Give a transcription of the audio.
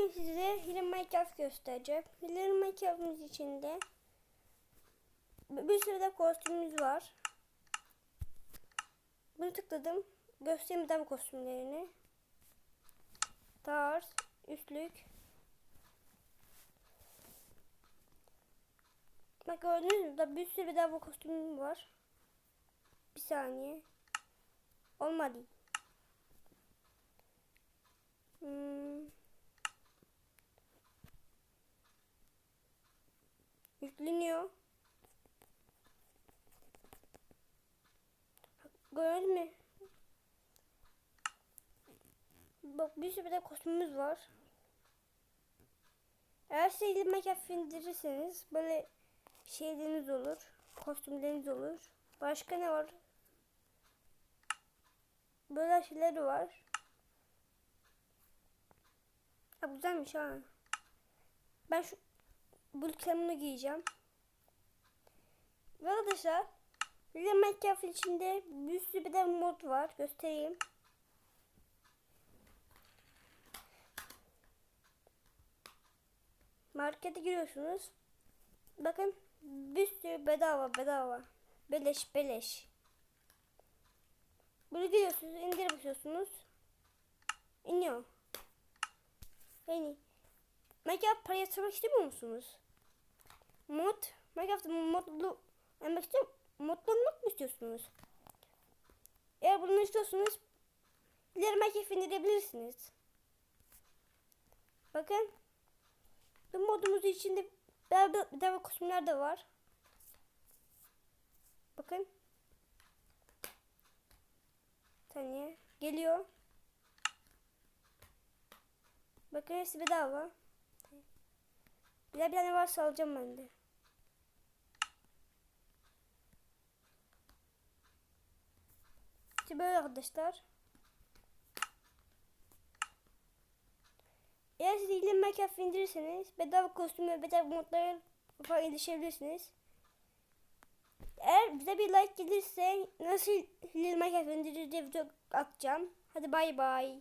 Bugün size Hidden Minecraft göstereceğim. Hidden Minecraft'ımız içinde bir sürü de kostümümüz var. Bunu tıkladım. Göstereyim de bu kostümlerini. Tarz, üstlük. Bak gördünüz mü? Bir sürü de bu kostümüm var. Bir saniye. Olmadı. Hmm. Yükleniyor. Gördün mü? Bak bir sürü de kostümümüz var. Eğer sevgili makaf indirirseniz böyle şeyleriniz olur. Kostümleriniz olur. Başka ne var? Böyle şeyler var. Ha güzelmiş ha. Ben şu bu kremini giyeceğim. Ve arkadaşlar de Minecraft içinde bir sürü bir de mod var. Göstereyim. Markete giriyorsunuz. Bakın bir sürü bedava bedava. Beleş beleş. Bunu giriyorsunuz, indir basıyorsunuz. İniyor. Yani Minecraft para yatırmak istemiyor musunuz? Mod, Minecraft'ta modlu olmak istiyor Modlu olmak mı istiyorsunuz? Eğer bunu istiyorsanız ileri Minecraft indirebilirsiniz. Bakın. Bu modumuz içinde bedava, bedava kostümler de var. Bakın. Saniye. Geliyor. Bakın hepsi bedava. Bir de bir varsa alacağım ben de. İşte böyle arkadaşlar. Eğer siz ilgili Minecraft indirirseniz bedava kostüm ve bedava modlara falan erişebilirsiniz. Eğer bize bir like gelirse nasıl Lil Minecraft indireceği video atacağım. Hadi bay bay.